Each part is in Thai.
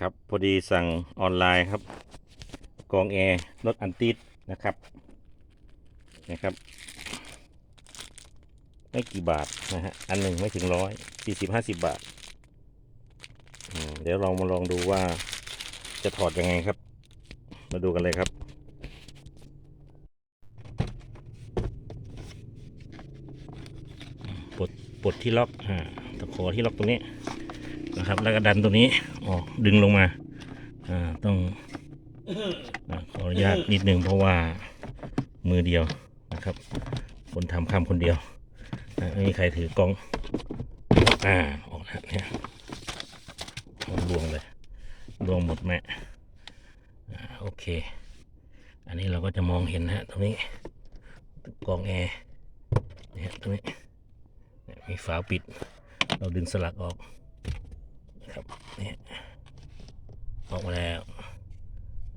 ครับพอดีสั่งออนไลน์ครับ กองแอร์รถอันติดนะครับนะครับไม่กี่บาทนะฮะอันหนึ่งไม่ถึงร้อยสี่สิบห้าสิบบาทเดี๋ยวลองมาลองดูว่าจะถอดยังไงครับ มาดูกันเลยครับปลดปลดที่ล็อกอ่าตะขอที่ล็อกตรงนี้ นะครับ แล้วก็ดันตรงนี้ออกดึงลงมาอ่าต้องอขออนุญาตนิดนึงเพราะว่ามือเดียวนะครับ คนทำคำคนเดียวไม่มีใครถือกล้องอ่าออกแล้วเนี่ยเอาลวงเลยลวงหมดแม่อ่าโอเค อันนี้เราก็จะมองเห็นนะฮะตรงนี้กองแอร์เนี่ยตรงนี้เนี่ยมีฝาปิด เราดึงสลักออก นะครับนี่ออกมาแล้ว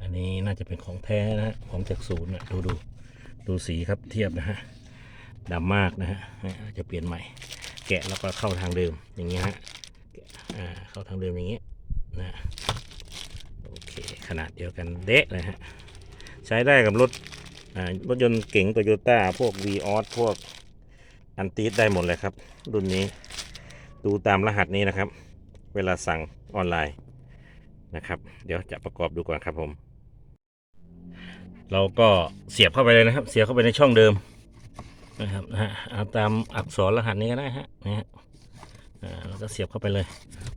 อันนี้น่าจะเป็นของแท้นะฮะของจากศูนย์นะดูดูดูสีครับเทียบนะฮะดำมากนะฮะจะเปลี่ยนใหม่ แกะแล้วก็เข้าทางเดิมอย่างเงี้ยฮะแกะอ่าเข้าทางเดิมอย่างเงี้ยนะโอเคขนาดเดียวกันเดะเลยฮะใช้ได้กับรถอ่ารถยนต์เก๋งโตโยต้าพวก v ีออสพวกอันตีดได้หมดเลยครับ รุ่นนี้ดูตามรหัสนี้นะครับ เวลาสั่งออนไลน์นะครับ เดี๋ยวจะประกอบดูก่อนครับผม เราก็เสียบเข้าไปเลยนะครับ เสียบเข้าไปในช่องเดิมนะครับนะฮะเอาตามอักษรรหัสนี้ก็ได้ฮะนะฮะอ่าแล้วก็เสียบเข้าไปเลย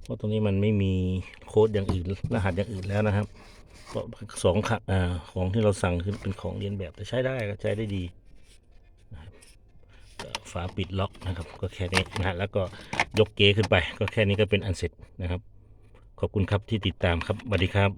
เพราะตรงนี้มันไม่มีโค้ดอย่างอื่นรหัสอย่างอื่นแล้วนะครับเพราะสองขะอ่าของที่เราสั่งคือเป็นของเรียนแบบแต่ใช้ได้ก็ใช้ได้ดี ฝาปิดล็อกนะครับ ก็แค่นี้นะฮะแล้วก็ยกเกขึ้นไป ก็แค่นี้ก็เป็นอันเสร็จนะครับ ขอบคุณครับที่ติดตามครับสวัสดีครับ